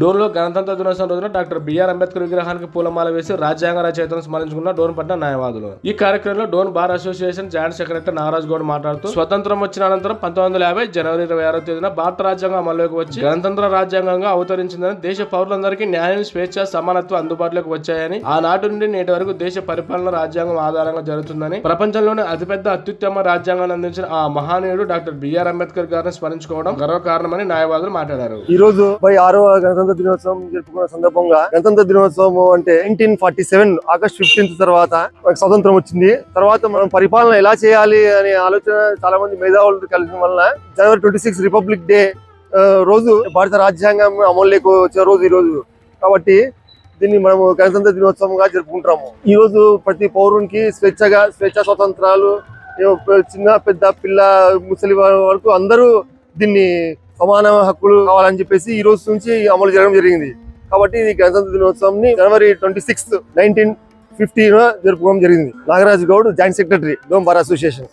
డోన్లో గణతంత్ర దినోత్సవం రోజున డాక్టర్ బిఆర్ అంబేద్కర్ విగ్రహానికి పూలమాల వేసి రాజ్యాంగ రచయితను స్మరించుకున్న డోన్ పట్ల న్యాయవాదులు. ఈ కార్యక్రమంలో Dhone bar association joint secretary Nagaraj Goud మాట్లాడుతూ స్వతంత్రం వచ్చిన అనంతరం పంతొమ్మిది వందల యాభై జనవరి ఇరవై ఆరో తేదీన భారత రాజ్యాంగం అమల్లోకి వచ్చి గణతంత్ర రాజ్యాంగంగా అవతరించిందని దేశ పౌరులందరికీ న్యాయం స్వేచ్ఛ సమానత్వం అందుబాటులోకి వచ్చాయని ఆనాటి నుండి నేటి వరకు దేశ పరిపాలన రాజ్యాంగం ఆధారంగా జరుగుతుందని ప్రపంచంలోనే అతిపెద్ద అత్యుత్తమ రాజ్యాంగాన్ని అందించిన ఆ మహానీయుడు డాక్టర్ బిఆర్ అంబేద్కర్ గారిని స్మరించుకోవడం గర్వకారణమని న్యాయవాదులు మాట్లాడారు. ఈ రోజు ముప్పై గణతంత్ర దినోత్సవం జరుపుకున్న సందర్భంగా గణతంత్ర దినోత్సవం అంటే nineteen forty seven August fifteenth తర్వాత మనకు స్వతంత్రం వచ్చింది. తర్వాత మనం పరిపాలన ఎలా చేయాలి అనే ఆలోచన చాలా మంది మేధావులు కలిసిన వలన జనవరి ట్వంటీ సిక్స్ రిపబ్లిక్ డే రోజు భారత రాజ్యాంగం అమలులోకి వచ్చిన రోజు ఈ రోజు. కాబట్టి దీన్ని మనము గణతంత్ర దినోత్సవంగా జరుపుకుంటాము ఈ రోజు ప్రతి పౌరునికి స్వేచ్ఛగా స్వేచ్ఛ స్వతంత్రాలు చిన్న పెద్ద పిల్ల ముసలి వరకు అందరూ దీన్ని సమాన హక్కులు కావాలని చెప్పేసి ఈ రోజు నుంచి అమలు జరగడం జరిగింది. కాబట్టి ఇది గణతంత్ర దినోత్సవం ని జనవరి ట్వంటీ సిక్స్త్ నైన్టీన్ ఫిఫ్టీన్ జరుపుకోవడం జరిగింది. Nagaraj Goud joint secretary Dhone bar bar association.